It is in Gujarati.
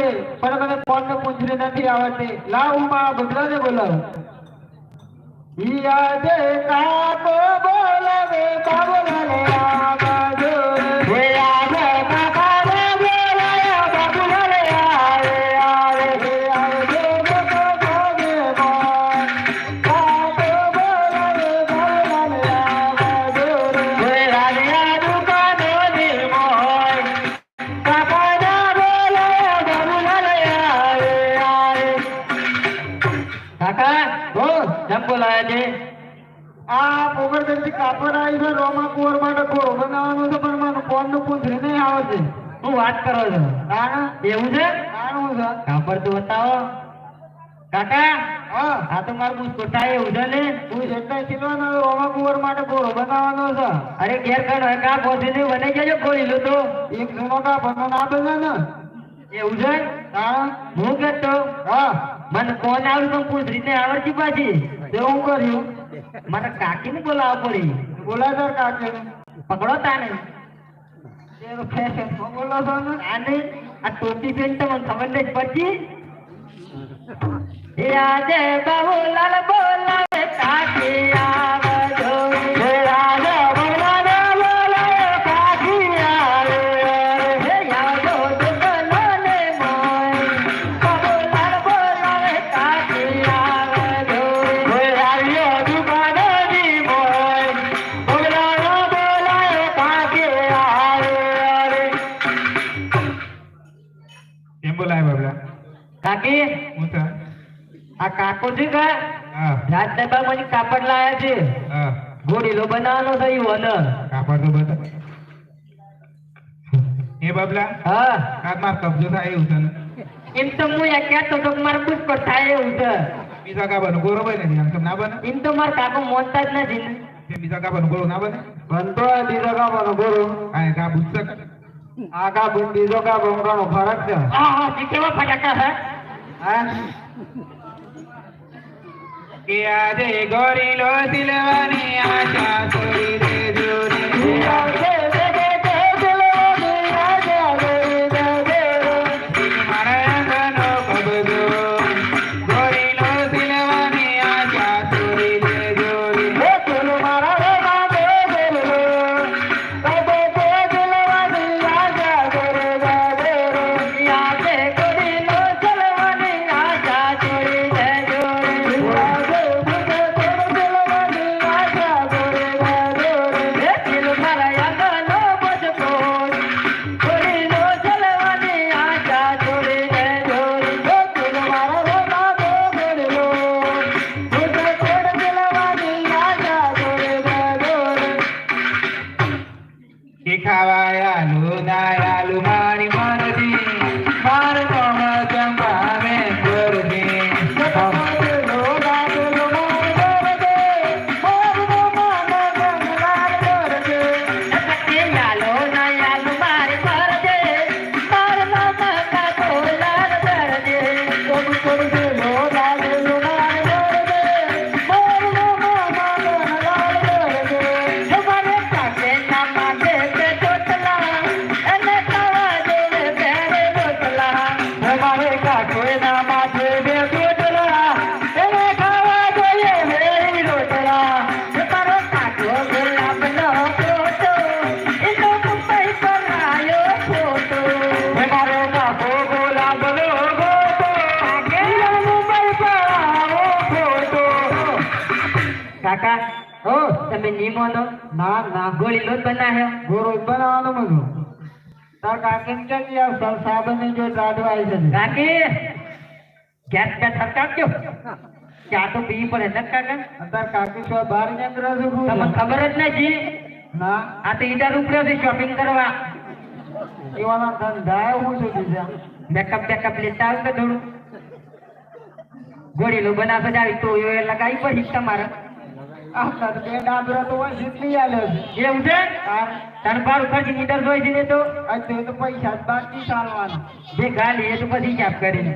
છે. પણ મને ફોન નો પૂછરી નથી આવડતી લાવ હું માં ભદ્રાને બોલાવ યાદ કાકો બોલાવે બાબોલા છે આ પોગરગંજી કાપડ આવી છે રોમા કુંવર માટે ઘોડો બનાવવાનો છે પણ ફોનનું પૂંછડી નહીં આવે છે. શું વાત કરો છો? હા? એવું છે? આનું છે. કાપડ તો બતાવો. કાકા હા. આ તો મારું બુસ છે ને? હું જેટલા કિલોનો રોમા કુંવર માટે ઘોડો બનાવવાનો છે. અરે ઘેર હોય કા પહોંચી બને જજો લો તો? એક જૂનો કા બંને ના બને ને? એવું છે? હા. હું કેતો? હા. મને કોણ આવ્યું પૂછ રીતે ને આવડતી પાછી. હું કર્યું? મને કાકી ને બોલાવવા પડી. બોલા સર કાકે પકડો તાને. બોલો છો આને આ ટોપી પહેરી તો મને ખબર નહીં પછી યાદે બાબુલાલ બોલાવે કાકી બોલાય બાબલા કાકી? હું તો આ કાકો છે કા? હા. રાજદરબારમાંથી કાપડ લાયા છે? હા. ઘોડીલો બનાવવાનો થઈ વન કાપડ તો બતા એ બાબલા? હા. કાક માર કબજો થાય એવું છે એમ તો હું યા કહેતો તો માર પૂછ પર થાય એવું છે. બીજા કાબાનું ગોરો બને ને આમ તો ના બને? એમ તો માર કાકો મોનતા જ નથી ને. બીજા કાબાનું ગોરો ના બને? બનતો બીજા બીજો કા બનો બોલો આ કા પુસ્તક આ કા બન બીજો કા બંગાનો ફરક છે? હા હા ઈ કેવા ફટાકા છે? હા? કે આજે ગોરીલો સિલવાની આશા છોડી దాయాలు దాయాలు మాని మనది. ઓ તમે નિમોનો ના ના. ગોળી લોટ બનાવ્યો? ગોરો બનાવવાનો બધું તાર કાકીને ક્યાં ગયા સર સાબને જો દાડવા આવી છે કાકી ગેસ બે થરકાવજો ચા તો પીવી પડે ને કાકા? તાર કાકી શું બહાર નીકળે છે તમને ખબર જ નથી? ના. આ તો ઈડર ઉપડ્યો છે શોપિંગ કરવા. એવાના ધંધા હું છું બીજા. બેકઅપ બેકઅપ લેતા આવ તો થોડું. ગોળીલો બનાવશે જાવી તો એ લગાવી પછી તમારે. એવું છે? તાર તને બાર ખર્ચી નીડર જોઈ છે તો? તે પૈસા બાકી ચાલવાના જે ગાલી એ તો પછી જાપ કરીને.